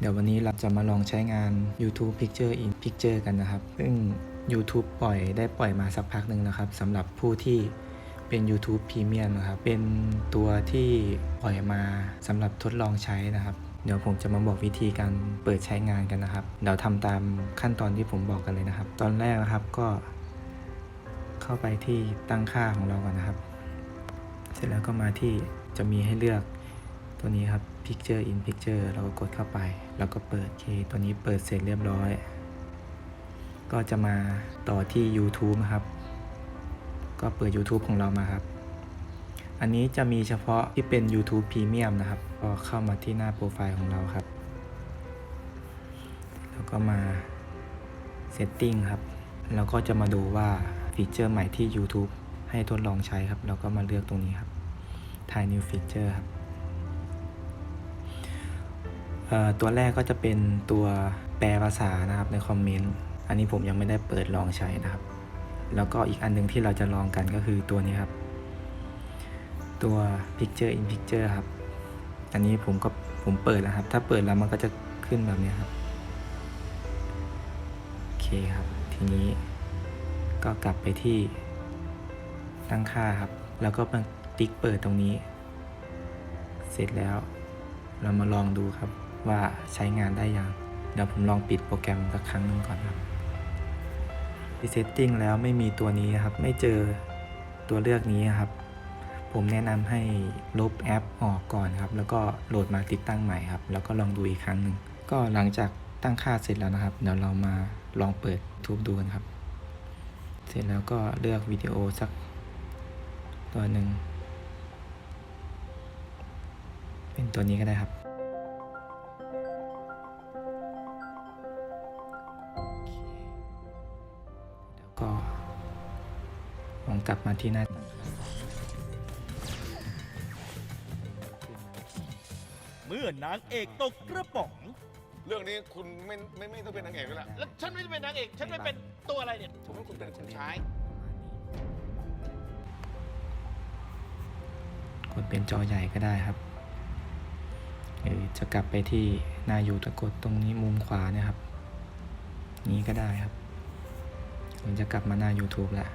เดี๋ยววันนี้เราจะมาลองใช้งาน YouTube Picture in Picture กันนะครับ ซึ่ง YouTube ปล่อยได้ปล่อยมาสักพักหนึ่งนะครับสำหรับผู้ที่เป็น YouTube Premium นะครับ เป็นตัวที่ปล่อยมาสำหรับทดลองใช้นะครับ เดี๋ยวผมจะมาบอกวิธีการเปิดใช้งานกันนะครับ เดี๋ยวทำตามขั้นตอนที่ผมบอกกันเลยนะครับ ตอนแรกนะครับก็ เข้าไปที่ตั้งค่าของเราก่อนนะครับ เสร็จแล้วก็มาที่จะมีให้เลือก ตัวนี้ครับ Picture in Picture เราก็กดเข้าไป แล้วก็เปิดเคตัวนี้เปิดเสร็จเรียบร้อย ก็จะมาต่อที่ YouTube นะครับ ก็เปิด YouTube ของเรามาครับ อันนี้จะมีเฉพาะที่เป็น YouTube Premium นะครับ ก็เข้ามาที่หน้าโปรไฟล์ของเราครับ แล้วก็มา Setting ครับแล้วก็จะมาดูว่าฟีเจอร์ใหม่ที่ YouTube ให้ทดลองใช้ครับ เราก็มาเลือกตรงนี้ครับถ่าย New Feature ครับ ตัวแรกก็จะเป็นตัวแปลภาษานะครับในคอมเมนต์อันนี้ผมยังไม่ได้เปิดลองใช้นะครับ แล้วก็อีกอันหนึงที่เราจะลองกันก็คือตัวนี้ครับ ตัว Picture in Picture ครับ อันนี้ผมก็ผมเปิดแล้วครับ ถ้าเปิดแล้วมันก็จะขึ้นแบบนี้ครับโอเคครับ ทีนี้ก็กลับไปที่ตั้งค่าครับ แล้วก็มาติ๊กเปิดตรงนี้ เสร็จแล้ว เรามาลองดูครับ ว่าใช้งานได้ยัง เดี๋ยวผมลองปิดโปรแกรมสักครั้งหนึ่งก่อนครับที่เซตติ้งแล้วไม่มีตัวนี้ครับ ไม่เจอตัวเลือกนี้ครับ ผมแนะนำให้ลบแอปออกก่อนครับ แล้วก็โหลดมาติดตั้งใหม่ครับ แล้วก็ลองดูอีกครั้งหนึ่ง ก็หลังจากตั้งค่าเสร็จแล้วนะครับ เดี๋ยวเรามาลองเปิดทูบดูกันครับ เสร็จแล้วก็เลือกวิดีโอสักตัวหนึ่ง เป็นตัวนี้ก็ได้ครับ ก็ลองกลับมาที่หน้าตั้งค่าเมื่อนางเอกตกกระป๋อง เรื่องนี้คุณไม่ไม่ไม่ต้องเป็นนางเอกแล้วล่ะแล้วฉันไม่ได้เป็นนางเอก ฉันไม่เป็นตัวอะไรเนี่ยผมว่าคุณเป็นคุณชายกดเป็นจอใหญ่ก็ได้ครับหรือจะกลับไปที่หน้าอยู่ตะกดตรงนี้มุมขวาเนี่ยครับ นี้ก็ได้ครับ ผมจะกลับมาหน้า YouTube ละ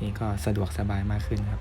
นี่ก็สะดวกสบายมากขึ้นครับ